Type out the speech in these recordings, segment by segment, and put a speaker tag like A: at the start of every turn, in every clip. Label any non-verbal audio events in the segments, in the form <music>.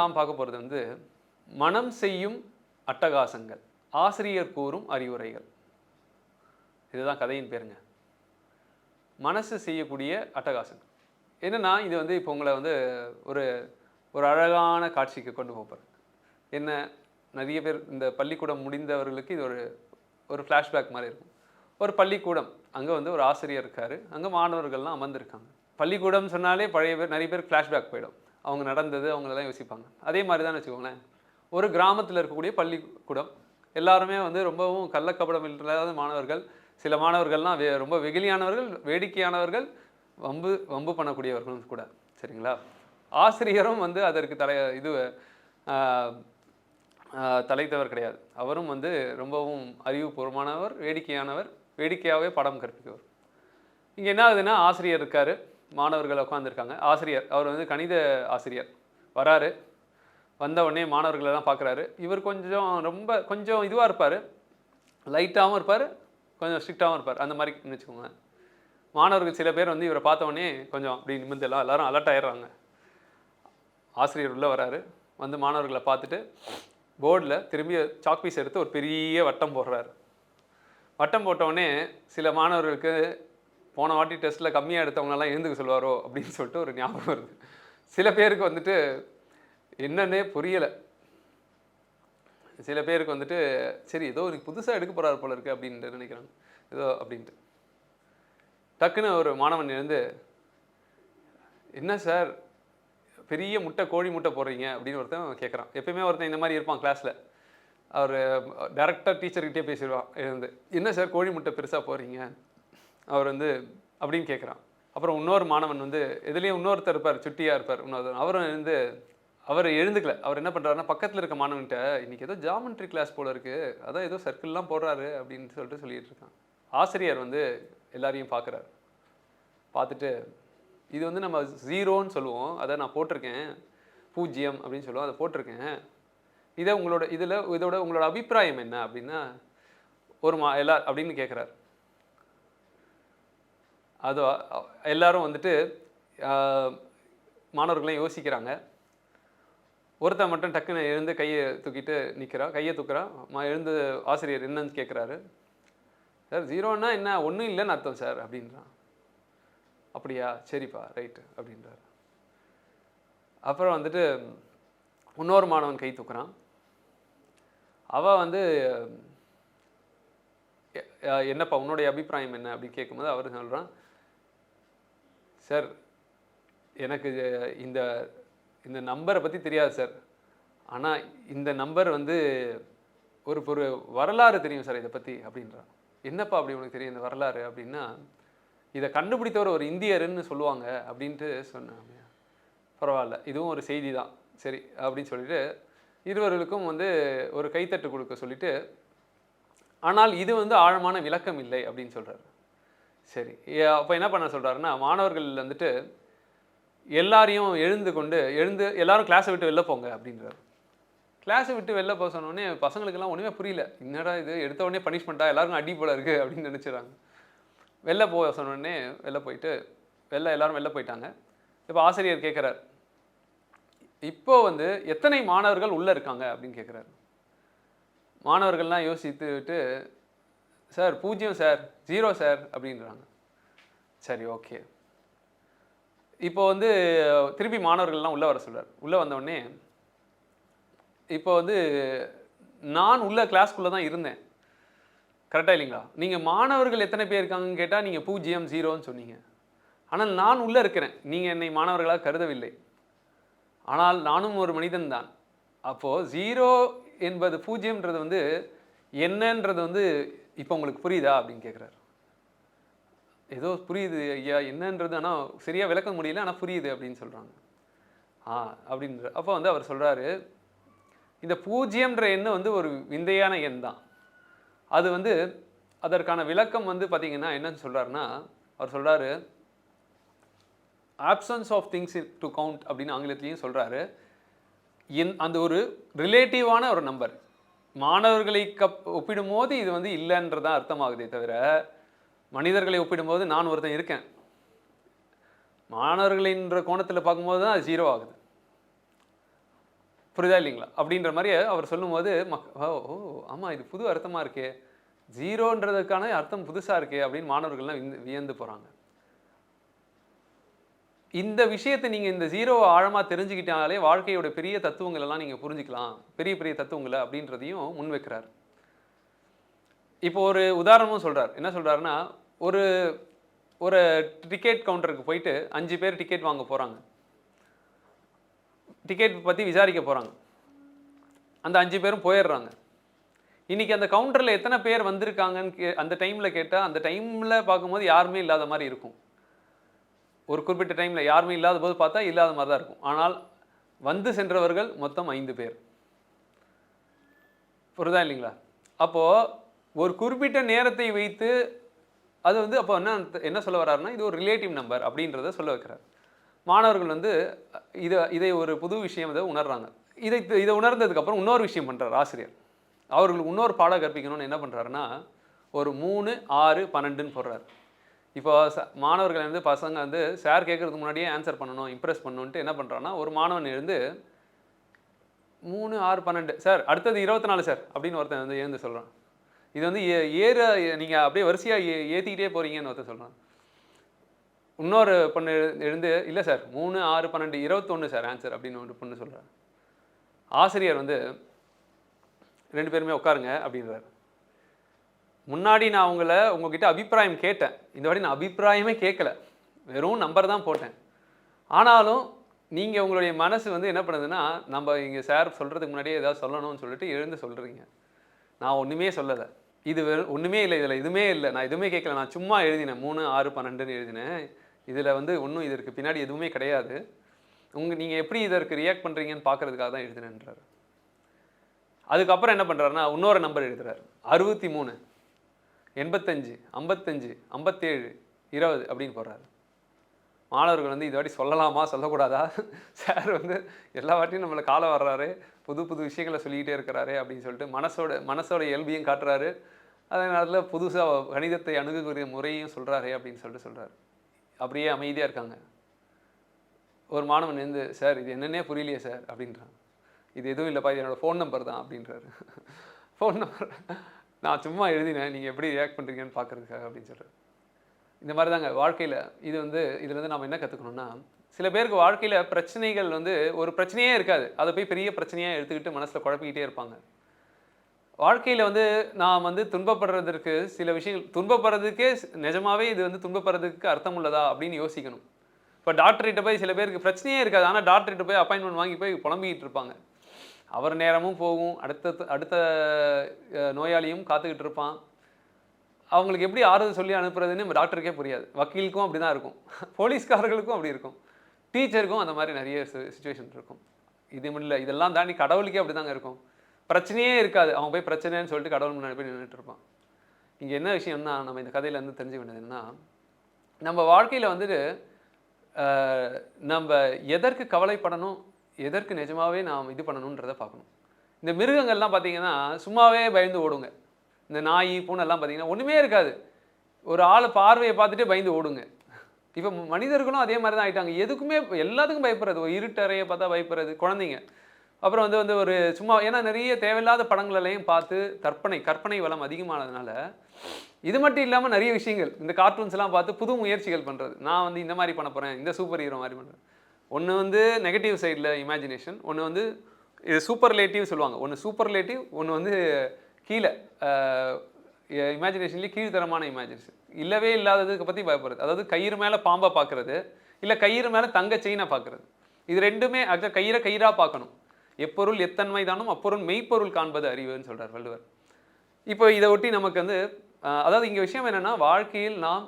A: நாம் பார்க்க போகிறது வந்து மனம் செய்யும் அட்டகாசங்கள் ஆசிரியர் கூறும் அறிவுரைகள். இதுதான் கதையின் பேருங்க. மனசு செய்யக்கூடிய அட்டகாசங்கள். என்னென்னா இது வந்து இப்போ உங்களை வந்து ஒரு ஒரு அழகான காட்சிக்கு கொண்டு போகிறேன் என்ன நிறைய பேர் இந்த பள்ளிக்கூடம் முடிந்தவர்களுக்கு இது ஒரு ஒரு ஃப்ளாஷ்பேக் மாதிரி இருக்கும். ஒரு பள்ளிக்கூடம் அங்கே வந்து ஒரு ஆசிரியர் இருக்காரு அங்கே மாணவர்கள்லாம் அமர்ந்திருக்காங்க. பள்ளிக்கூடம் சொன்னாலே பழைய பேர் நிறைய பேர் ஃப்ளாஷ்பேக் போயிடும். அவங்க நடந்தது அவங்களெல்லாம் யோசிப்பாங்க. அதே மாதிரி தான் வச்சுக்கோங்களேன். ஒரு கிராமத்தில் இருக்கக்கூடிய பள்ளிக்கூடம் எல்லாருமே வந்து ரொம்பவும் கள்ளக்கபடம் இல்லாத மாணவர்கள். சில மாணவர்கள்லாம் வே ரொம்ப வெகிலியானவர்கள் வேடிக்கையானவர்கள் வம்பு வம்பு பண்ணக்கூடியவர்களும் கூட சரிங்களா? ஆசிரியரும் வந்து அதற்கு தலை இது தலைத்தவர் கிடையாது. அவரும் வந்து ரொம்பவும் அறிவுபூர்வமானவர் வேடிக்கையானவர் வேடிக்கையாகவே படம் கற்பிக்கவர் இங்கே என்ன ஆகுதுன்னா ஆசிரியர் இருக்கார். மாணவர்கள் உட்காந்துருக்காங்க ஆசிரியர் அவர் வந்து கணித ஆசிரியர். வராரு. வந்த உடனே மாணவர்களெல்லாம் பார்க்குறாரு. இவர் கொஞ்சம் ரொம்ப கொஞ்சம் இதுவாக இருப்பார். லைட்டாகவும் இருப்பார். கொஞ்சம் ஸ்ட்ரிக்டாகவும் இருப்பார். அந்த மாதிரி வச்சுக்கோங்க மாணவர்கள் சில பேர் வந்து இவரை பார்த்த உடனே கொஞ்சம் அப்படி நிமிர்ந்து எல்லாம் எல்லோரும் அலர்ட் ஆயிடுறாங்க. ஆசிரியர் உள்ளே வராரு. வந்து மாணவர்களை பார்த்துட்டு போர்டில் திரும்பி சாக் பீஸ் எடுத்து ஒரு பெரிய வட்டம் போடுறாரு. வட்டம் போட்டவுடனே சில மாணவர்களுக்கு போன வாட்டி டெஸ்ட்டில் கம்மியாக எடுத்தவங்களெல்லாம் எழுந்துக்க சொல்லுவாரோ அப்படின்னு சொல்லிட்டு ஒரு ஞாபகம் வருது. சில பேருக்கு வந்துட்டு என்னன்னே புரியலை. சில பேருக்கு வந்துட்டு சரி ஏதோ ஒரு புதுசாக எடுக்க போகிறார் போல இருக்கு அப்படின்ட்டு நினைக்கிறாங்க. ஏதோ அப்படின்ட்டு. டக்குன்னு ஒரு மாணவன் எழுந்து என்ன சார் பெரிய முட்டை கோழி முட்டை போடுறீங்க? அப்படின்னு ஒருத்தன் கேட்குறான் எப்பயுமே ஒருத்தன் இந்த மாதிரி இருப்பான் கிளாஸில் அவர் டேரக்டாக டீச்சர்கிட்டே பேசிடுவான் எழுந்து. என்ன சார் கோழி முட்டை பெருசாக போடுறீங்க? அவர் வந்து அப்படின்னு கேட்குறான். அப்புறம் இன்னொரு மாணவன் வந்து எதுலேயும் இன்னொருத்தர் இருப்பார் சுட்டியாக இருப்பார். இன்னொருத்தர் அவரும் வந்து அவர் எழுந்துக்கல. அவர் என்ன பண்ணுறாருன்னா பக்கத்தில் இருக்க மாணவன்கிட்ட இன்றைக்கி ஏதோ ஜாமெண்ட்ரி கிளாஸ் போல இருக்குது அதான் ஏதோ சர்க்கிள்லாம் போடுறாரு அப்படின்னு சொல்லிட்டு சொல்லிட்டு இருக்கான். ஆசிரியர் வந்து எல்லாரையும் பார்க்குறாரு. பார்த்துட்டு இது வந்து நம்ம ஜீரோன்னு சொல்லுவோம். அதை நான் போட்டிருக்கேன். பூஜ்ஜியம் அப்படின்னு சொல்லுவோம். அதை போட்டிருக்கேன். இதை உங்களோட இதில் இதோட உங்களோட அபிப்பிராயம் என்ன? அப்படின்னா ஒரு மா எல்லா அப்படின்னு கேட்குறாரு. அது எல்லோரும் எல்லாரும் வந்துட்டு மாணவர்களையும் யோசிக்கிறாங்க. ஒருத்தன் மட்டும் டக்குன்னு எழுந்து கையை தூக்கிட்டு நிற்கிறான் கையை தூக்குறான் மா எழுந்து ஆசிரியர் என்னன்னு கேட்குறாரு சார் ஜீரோன்னா என்ன? ஒன்றும் இல்லைன்னு அர்த்தம் சார் அப்படின்றான். அப்படியா? சரிப்பா ரைட்டு அப்படின்றாரு. அப்புறம் வந்துட்டு இன்னொரு மாணவன் கை தூக்குறான். அவள் வந்து எ- என்னப்பா உன்னுடைய அபிப்பிராயம் என்ன? அப்படின்னு கேட்கும்போது அவர் சொல்கிறான் சார் எனக்கு இந்த இந்த நம்பரை பற்றி தெரியாது சார். ஆனால் இந்த நம்பர் வந்து ஒரு ஒரு வரலாறு தெரியும் சார் இதை பற்றி அப்படின்றான் என்னப்பா அப்படி உனக்கு தெரியும் இந்த வரலாறு அப்படின்னா இதை கண்டுபிடித்தவர் ஒரு இந்தியருன்னு சொல்லுவாங்க அப்படின்ட்டு சொன்னாங்க. பரவாயில்ல இதுவும் ஒரு செய்தி தான் சரி அப்படின்னு சொல்லிட்டு இருவர்களுக்கும் வந்து ஒரு கைத்தட்டு கொடுக்க சொல்லிட்டு ஆனால் இது வந்து ஆழமான விளக்கம் இல்லை அப்படின்னு சொல்கிறார் சரி. அப்போ என்ன பண்ண சொல்கிறாருன்னா மாணவர்கள் வந்துட்டு எல்லாரையும் எழுந்து கொண்டு எழுந்து எல்லாரும் கிளாஸை விட்டு வெளில போங்க அப்படின்றாரு. கிளாஸை விட்டு வெளில போக சொன்னோடனே பசங்களுக்கெல்லாம் ஒன்றுமே புரியல. என்னடா இது? எடுத்த உடனே பனிஷ்மெண்ட்டா எல்லாருக்கும் அடி போல இருக்கு அப்படின்னு நினச்சிடறாங்க வெளில போக சொன்னோடனே வெளில போயிட்டு வெளில எல்லாரும் வெளில போயிட்டாங்க. இப்போ ஆசிரியர் கேட்குறார் இப்போ வந்து எத்தனை மாணவர்கள் உள்ளே இருக்காங்க? அப்படின்னு கேட்குறாரு மாணவர்கள்லாம் யோசித்து விட்டு சார் பூஜ்ஜியம் சார் ஜீரோ சார் அப்படின்றாங்க. சரி ஓகே. இப்போ வந்து திருப்பி மாணவர்கள்லாம் உள்ளே வர சொல்கிறார் உள்ளே வந்தோடனே இப்போ வந்து நான் உள்ள கிளாஸ்க்குள்ளே தான் இருந்தேன். கரெக்டாக இல்லைங்களா? நீங்கள் மாணவர்கள் எத்தனை பேர் இருக்காங்கன்னு கேட்டால் நீங்கள் பூஜ்ஜியம் ஜீரோன்னு சொன்னீங்க. ஆனால் நான் உள்ளே இருக்கிறேன். நீங்கள் என்னை மாணவர்களாக கருதவில்லை. ஆனால் நானும் ஒரு மனிதன் தான். அப்போது ஜீரோ என்பது பூஜ்ஜியம்ன்றது வந்து என்னன்றது வந்து இப்போ உங்களுக்கு புரியுதா அப்படின்னு கேட்குறாரு ஏதோ புரியுது ஐயா என்னன்றது ஆனால் சரியாக விளக்க முடியல ஆனால் புரியுது அப்படின்னு சொல்கிறாங்க ஆ அப்படின்ற அப்போ வந்து அவர் சொல்கிறாரு இந்த பூஜ்ஜியம்ன்ற எண்ணம் வந்து ஒரு விந்தையான எண் தான். அது வந்து அதற்கான விளக்கம் வந்து பார்த்தீங்கன்னா என்னன்னு சொல்கிறாருன்னா அவர் சொல்கிறாரு options of things to count அப்படின்னு ஆங்கிலத்திலையும் சொல்கிறாரு என் அந்த ஒரு ரிலேட்டிவான ஒரு நம்பர் மாணவர்களை கப் ஒப்பிடும்போது இது வந்து இல்லைன்றதான் அர்த்தமாகுதே தவிர மனிதர்களை ஒப்பிடும்போது நான் ஒருத்தன் இருக்கேன். மாணவர்களின்ற கோணத்தில் பார்க்கும்போது தான் அது ஜீரோ ஆகுது. புரிதா இல்லைங்களா? அப்படின்ற மாதிரி அவர் சொல்லும்போது மக் ஓ ஓ ஆமாம் இது புது அர்த்தமாக இருக்கே. ஜீரோன்றதுக்கான அர்த்தம் புதுசாக இருக்கே அப்படின்னு மாணவர்கள்லாம் வியந்து போகிறாங்க இந்த விஷயத்தை நீங்கள் இந்த ஜீரோவை ஆழமாக தெரிஞ்சுக்கிட்டாலே வாழ்க்கையோட பெரிய தத்துவங்கள் எல்லாம் நீங்கள் புரிஞ்சுக்கலாம். பெரிய பெரிய தத்துவங்களை அப்படின்றதையும் முன்வைக்கிறார். இப்போ ஒரு உதாரணமும் சொல்கிறார் என்ன சொல்கிறாருன்னா ஒரு ஒரு டிக்கெட் கவுண்டருக்கு போயிட்டு அஞ்சு பேர் டிக்கெட் வாங்க போகிறாங்க டிக்கெட் பற்றி விசாரிக்க போகிறாங்க அந்த அஞ்சு பேரும் போயிடுறாங்க. இன்றைக்கி அந்த கவுண்டரில் எத்தனை பேர் வந்திருக்காங்கன்னு கே அந்த டைமில் கேட்டால் அந்த டைமில் பார்க்கும்போது யாருமே இல்லாத மாதிரி இருக்கும். ஒரு குறிப்பிட்ட டைமில் யாருமே இல்லாத போது பார்த்தா இல்லாத மாதிரி தான் இருக்கும். ஆனால் வந்து சென்றவர்கள் மொத்தம் ஐந்து பேர். புரிதா இல்லைங்களா? அப்போது ஒரு குறிப்பிட்ட நேரத்தை வைத்து அது வந்து அப்போ என்ன என்ன சொல்ல வர்றாருன்னா இது ஒரு ரிலேட்டிவ் நம்பர் அப்படின்றத சொல்ல வைக்கிறார். மாணவர்கள் வந்து இதை இதை ஒரு புது விஷயம் இதை உணர்றாங்க. இதை இதை உணர்ந்ததுக்கப்புறம் இன்னொரு விஷயம் பண்ணுறார் ஆசிரியர். அவர்களுக்கு இன்னொரு பாடம் கற்பிக்கணும்னு என்ன பண்ணுறாருன்னா ஒரு மூணு ஆறு பன்னெண்டுன்னு போடுறாரு. இப்போ ச மாணவர்கள் வந்து பசங்க வந்து சார் கேட்கறதுக்கு முன்னாடியே ஆன்சர் பண்ணணும் இம்ப்ரெஸ் பண்ணணுன்ட்டு என்ன பண்ணுறான்னா ஒரு மாணவன் எழுந்து மூணு ஆறு பன்னெண்டு சார் அடுத்தது இருபத்தி நாலு சார் அப்படின்னு ஒருத்தன் வந்து எழுந்து சொல்கிறான் இது வந்து ஏ ஏற நீங்கள் அப்படியே வரிசையாக ஏ ஏற்றிக்கிட்டே போகிறீங்கன்னு ஒருத்தன் சொல்கிறான் இன்னொரு பொண்ணு எழுந்து இல்லை சார் மூணு ஆறு பன்னெண்டு இருபத்தொன்று சார் ஆன்சர் அப்படின்னு ஒரு பொண்ணு சொல்கிறார் ஆசிரியர் வந்து ரெண்டு பேருமே உட்காருங்க அப்படின்றார். முன்னாடி நான் உங்களை உங்ககிட்ட அபிப்பிராயம் கேட்டேன். இந்த வாட்டி நான் அபிப்பிராயமே கேட்கல. வெறும் நம்பர் தான் போட்டேன். ஆனாலும் நீங்கள் உங்களுடைய மனசு வந்து என்ன பண்ணுதுன்னா நம்ம இங்கே சார் சொல்கிறதுக்கு முன்னாடியே ஏதாவது சொல்லணும்னு சொல்லிட்டு எழுந்து சொல்கிறீங்க நான் ஒன்றுமே சொல்லலை. இது வெறும் ஒன்றுமே இல்லை. இதில் எதுவுமே இல்லை. நான் எதுவுமே கேட்கல. நான் சும்மா எழுதினேன். மூணு ஆறு பன்னெண்டுன்னு எழுதினேன். இதில் வந்து ஒன்றும் இதற்கு பின்னாடி எதுவுமே கிடையாது. உங்கள் நீங்கள் எப்படி இதற்கு ரியாக்ட் பண்ணுறீங்கன்னு பார்க்குறதுக்காக தான் எழுதினேன்றாரு. அதுக்கப்புறம் என்ன பண்ணுறாருன்னா இன்னொரு நம்பர் எழுதுறாரு. அறுபத்தி மூணு. எண்பத்தஞ்சு ஐம்பத்தஞ்சு ஐம்பத்தேழு இருபது அப்படின்னு போடுறாரு. மாணவர்கள் வந்து இது வாட்டி சொல்லலாமா சொல்லக்கூடாதா? <laughs> சார் வந்து எல்லா வாட்டியும் நம்மளை காலை வர்றாரு புது புது விஷயங்களை சொல்லிக்கிட்டே இருக்கிறாரு அப்படின்னு சொல்லிட்டு மனசோட மனசோட இயல்பையும் காட்டுறாரு. அதே நேரத்தில் புதுசாக கணிதத்தை அணுகக்கூடிய முறையும் சொல்கிறாரு அப்படின்னு சொல்லிட்டு சொல்கிறாரு அப்படியே அமைதியாக இருக்காங்க. ஒரு மாணவன் வந்து சார் இது என்னென்னே புரியலையே சார் அப்படின்றான். இது எதுவும் இல்லைப்பா இது என்னோடய ஃபோன் நம்பர் தான் அப்படின்றாரு. <laughs> ஃபோன் நம்பர் நான் சும்மா எழுதினேன் நீங்கள் எப்படி ரியாக்ட் பண்ணுறீங்கன்னு பார்க்குறதுக்காக அப்படின்னு சொல்கிறேன் இந்த மாதிரி தாங்க வாழ்க்கையில் இது வந்து இதுலேருந்து நம்ம என்ன கற்றுக்கணும்னா சில பேருக்கு வாழ்க்கையில் பிரச்சனைகள் வந்து ஒரு பிரச்சனையே இருக்காது. அதை போய் பெரிய பிரச்சனையாக எடுத்துக்கிட்டு மனசில் குழப்பிக்கிட்டே இருப்பாங்க. வாழ்க்கையில் வந்து நாம் வந்து துன்பப்படுறதற்கு சில விஷயங்கள் துன்பப்படுறதுக்கே நிஜமாவே இது வந்து துன்பப்படுறதுக்கு அர்த்தம் உள்ளதா அப்படின்னு யோசிக்கணும். இப்போ டாக்டர்கிட்ட போய் சில பேருக்கு பிரச்சனையே இருக்காது. ஆனால் டாக்டர்கிட்ட போய் அப்பாயின்மெண்ட் வாங்கி போய் புலம்பிக்கிட்டு இருப்பாங்க. அவர் நேரமும் போகும். அடுத்த அடுத்த நோயாளியும் காத்துக்கிட்டு இருப்பான். அவங்களுக்கு எப்படி ஆறுதல் சொல்லி அனுப்புறதுன்னு நம்ம டாக்டருக்கே புரியாது. வக்கீலுக்கும் அப்படி தான் இருக்கும். போலீஸ்காரர்களுக்கும் அப்படி இருக்கும். டீச்சருக்கும் அந்த மாதிரி நிறைய சுச்சுவேஷன் இருக்கும். இது இல்லை இதெல்லாம் தாண்டி கடவுளுக்கே அப்படி தாங்க இருக்கும். பிரச்சனையே இருக்காது. அவன் போய் பிரச்சனைன்னு சொல்லிட்டு கடவுள் முன்னாடி போய் நின்றுட்டு இருப்பான். இங்கே என்ன விஷயம்னா நம்ம இந்த கதையிலேருந்து தெரிஞ்சுக்க வேண்டியது என்னன்னா நம்ம வாழ்க்கையில் வந்துட்டு நம்ம எதற்கு கவலைப்படணும்? எதற்கு நிஜமாகவே நாம் இது பண்ணணுன்றதை பார்க்கணும். இந்த மிருகங்கள்லாம் பார்த்தீங்கன்னா சும்மாவே பயந்து ஓடுங்க. இந்த நாய் பூனைலாம் பார்த்தீங்கன்னா ஒன்றுமே இருக்காது. ஒரு ஆளை பார்வையை பார்த்துட்டே பயந்து ஓடுங்க. இப்போ மனிதர்களும் அதே மாதிரி தான் ஆகிட்டாங்க எதுக்குமே எல்லாத்துக்கும் பயப்படுறது. ஒரு இருட்டறையை பார்த்தா பயப்படுறது குழந்தைங்க. அப்புறம் வந்து வந்து ஒரு சும்மா ஏன்னா நிறைய தேவையில்லாத படங்களெல்லாம் பார்த்து கற்பனை கற்பனை வளம் அதிகமானதுனால இது மட்டும் இல்லாமல் நிறைய விஷயங்கள் இந்த கார்ட்டூன்ஸ்லாம் பார்த்து புது முயற்சிகள் பண்ணுறது நான் வந்து இந்த மாதிரி பண்ண போகிறேன் இந்த சூப்பர் ஹீரோ மாதிரி பண்ணுறேன் ஒன்று வந்து நெகட்டிவ் சைடில் இமேஜினேஷன் ஒன்று வந்து இது சூப்பர்லேட்டிவ் சொல்லுவாங்க. ஒன்று சூப்பர்லேட்டிவ் ஒன்று வந்து கீழே இமேஜினேஷன்லேயே கீழ்த்தரமான இமேஜினேஷன் இல்லவே இல்லாததுக்கு பற்றி பயப்படுறது. அதாவது கயிறு மேலே பாம்பை பார்க்குறது இல்லை கயிறு மேலே தங்க செயினை பார்க்குறது இது ரெண்டுமே ஆக்சுவலாக கயிறை கயிறாக பார்க்கணும் எப்பொருள் எத்தன்மை தானும் அப்பொருள் மெய்ப்பொருள் காண்பது அறிவுன்னு சொல்கிறார் வள்ளுவர். இப்போ இதை ஒட்டி நமக்கு வந்து அதாவது இங்கே விஷயம் என்னென்னா வாழ்க்கையில் நாம்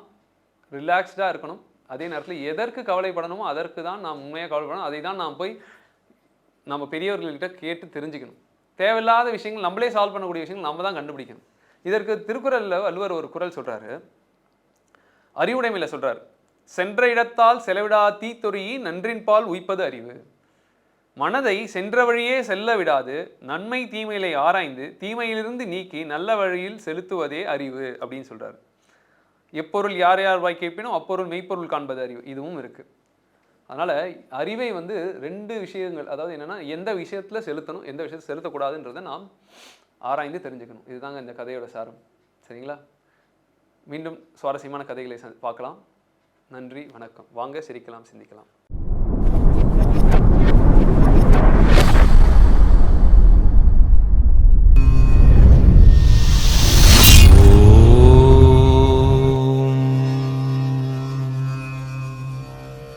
A: ரிலாக்ஸ்டாக இருக்கணும். அதே நேரத்தில் எதற்கு கவலைப்படணுமோ அதற்கு தான் நாம் உண்மையாக கவலைப்படணும். அதை தான் நாம் போய் நம்ம பெரியவர்கள்கிட்ட கேட்டு தெரிஞ்சுக்கணும். தேவையில்லாத விஷயங்கள் நம்மளே சால்வ் பண்ணக்கூடிய விஷயங்கள் நம்ம தான் கண்டுபிடிக்கணும். இதற்கு திருக்குறளில் வள்ளுவர் ஒரு குறள் சொல்கிறாரு அறிவுடைமையில் சொல்கிறார் சென்ற இடத்தால் செலவிடா தீத்தொறியி நன்றின்பால் உய்ப்பது அறிவு. மனதை சென்ற வழியே செல்ல விடாது. நன்மை தீமையிலை ஆராய்ந்து தீமையிலிருந்து நீக்கி நல்ல வழியில் செலுத்துவதே அறிவு அப்படின்னு சொல்கிறார் எப்பொருள் யார் யார் வாய் கேட்பினோ அப்பொருள் மெய்ப்பொருள் காண்பது அறிவு. இதுவும் இருக்கு. அதனால் அறிவை வந்து ரெண்டு விஷயங்கள் அதாவது என்னென்னா எந்த விஷயத்தில் செலுத்தணும் எந்த விஷயத்தில் செலுத்தக்கூடாதுன்றதை நாம் ஆராய்ந்து தெரிஞ்சுக்கணும். இதுதாங்க இந்த கதையோட சாரம். சரிங்களா? மீண்டும் சுவாரஸ்யமான கதைகளை ச- பார்க்கலாம். நன்றி வணக்கம். வாங்க சிரிக்கலாம் சிந்திக்கலாம்.